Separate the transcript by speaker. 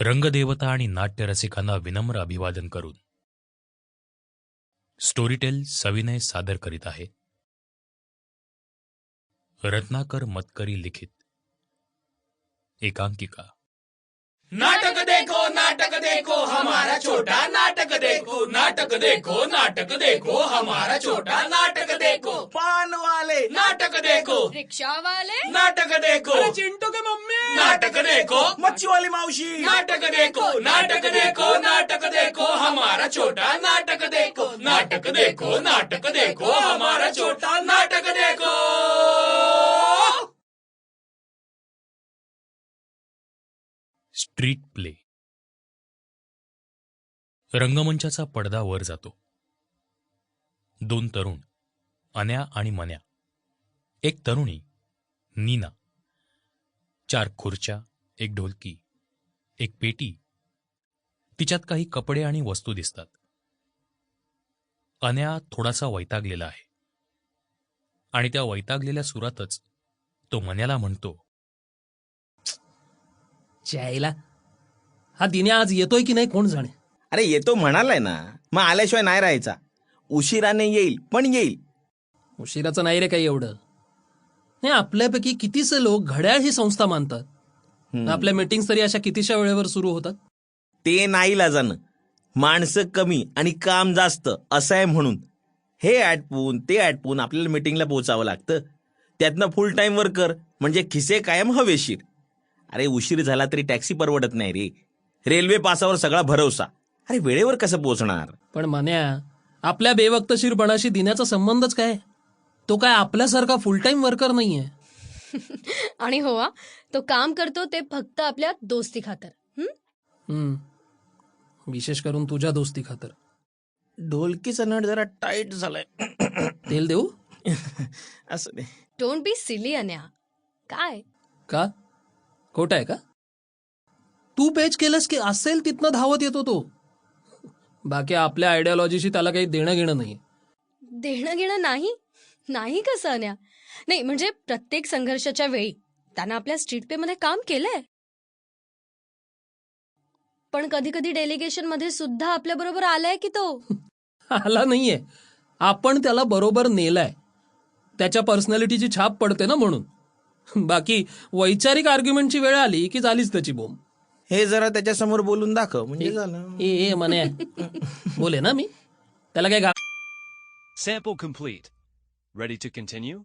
Speaker 1: रंगदेवता आणि नाट्यरसिकांना विनम्र अभिवादन करून. स्टोरीटेल सविनय सादर करीत आहे. रत्नाकर मतकरी लिखित. एकांकिका.
Speaker 2: देखो नाटक देखो हमारा छोटा नाटक देखो नाटक देखो नाटक देखो हमारा छोटा नाटक देखो।
Speaker 3: पान वाले
Speaker 2: नाटक देखो।
Speaker 4: रिक्शा वाले?
Speaker 2: नाटक देखो।
Speaker 3: चिंटू के मम्मी।
Speaker 2: नाटक देखो।
Speaker 3: मच्छी वाली मावशी।
Speaker 2: नाटक देखो नाटक देखो नाटक देखो हमारा छोटा नाटक देखो। नाटक देखो नाटक देखो हमारा छोटा नाटक देखो।
Speaker 1: स्ट्रीट प्ले रंगमंचाचा पडदा वर जातो. दोन तरुण अन्या आणि मन्या. एक तरुणी नीना. चार खुर्च्या एक ढोलकी एक पेटी. तिच्यात काही कपडे आणि वस्तू दिसतात. अन्या थोडासा वैतागलेला आहे. आणि त्या वैतागलेल्या सुरातच तो मन्याला म्हणतो
Speaker 5: चायला हा दिने आज येतोय की नाही कोण जाणे?
Speaker 3: अरे येतो म्हणालाय ना मग आल्याशिवाय नाही राहायचा. उशिराने येईल पण येईल.
Speaker 5: उशिराचं नाही रे काही एवढं. नाही आपल्यापैकी कितीसे लोक घड्याळ ही संस्था मानतात. आपल्या मीटिंग तरी अशा कितीशा वेळेवर सुरू होतात?
Speaker 3: ते नाही लाजानं. माणसं कमी आणि काम जास्त असं आहे म्हणून. हे आटपून ते आटपून आपल्याला मिटिंगला पोहोचावं लागतं. त्यातनं फुल टाइम वर्कर म्हणजे खिसे कायम हवेशीर. अरे उशीर झाला तरी टॅक्सी परवडत नाही रे. रेल्वे पासावर सगळा भरवसा अरे वेळेवर कसं पोहोचणार
Speaker 5: पण मान्या आपल्या बेवक्तशीरपणाशी दिण्याचा संबंधच काय? तो काय आपल्यासारखा फुल टाइम वर्कर नाहीये?
Speaker 4: आणि हो हा, तो काम करतो ते फक्त आपल्या दोस्ती खातर. हं?
Speaker 5: हम्म विशेष करून तुझ्या दोस्ती खातर.
Speaker 3: ढोलकीचा नट जरा टाईट झालाय.
Speaker 5: तेल देऊ?
Speaker 3: असं नाही
Speaker 4: डोंट बी सिली अन्या. काय?
Speaker 5: का? खोट आहे का? तू पेच केलंस की असेल तिथनं धावत येतो तो. बाकी आपल्या आयडियोलॉजीशी त्याला काही देणं घेणं नाही
Speaker 4: देणं घेणं नाही? नाही कसं अन्या नाही म्हणजे प्रत्येक संघर्षाच्या वेळी त्यानं आपल्या स्ट्रीट पे मध्ये काम केलंय? पण कधी कधी डेलिगेशनमध्ये सुद्धा आपल्या बरोबर आलाय की तो?
Speaker 5: आला नाहीये. आपण त्याला बरोबर नेलाय. त्याच्या पर्सनॅलिटीची छाप पडते ना म्हणून. बाकी वैचारिक आर्ग्युमेंटची वेळ आली की झालीच त्याची बोंब.
Speaker 3: हे जरा त्याच्यासमोर बोलून दाखव म्हणजे झालं
Speaker 5: ए ए मने बोले ना मी त्याला काय गा
Speaker 6: Sample complete. Ready to continue?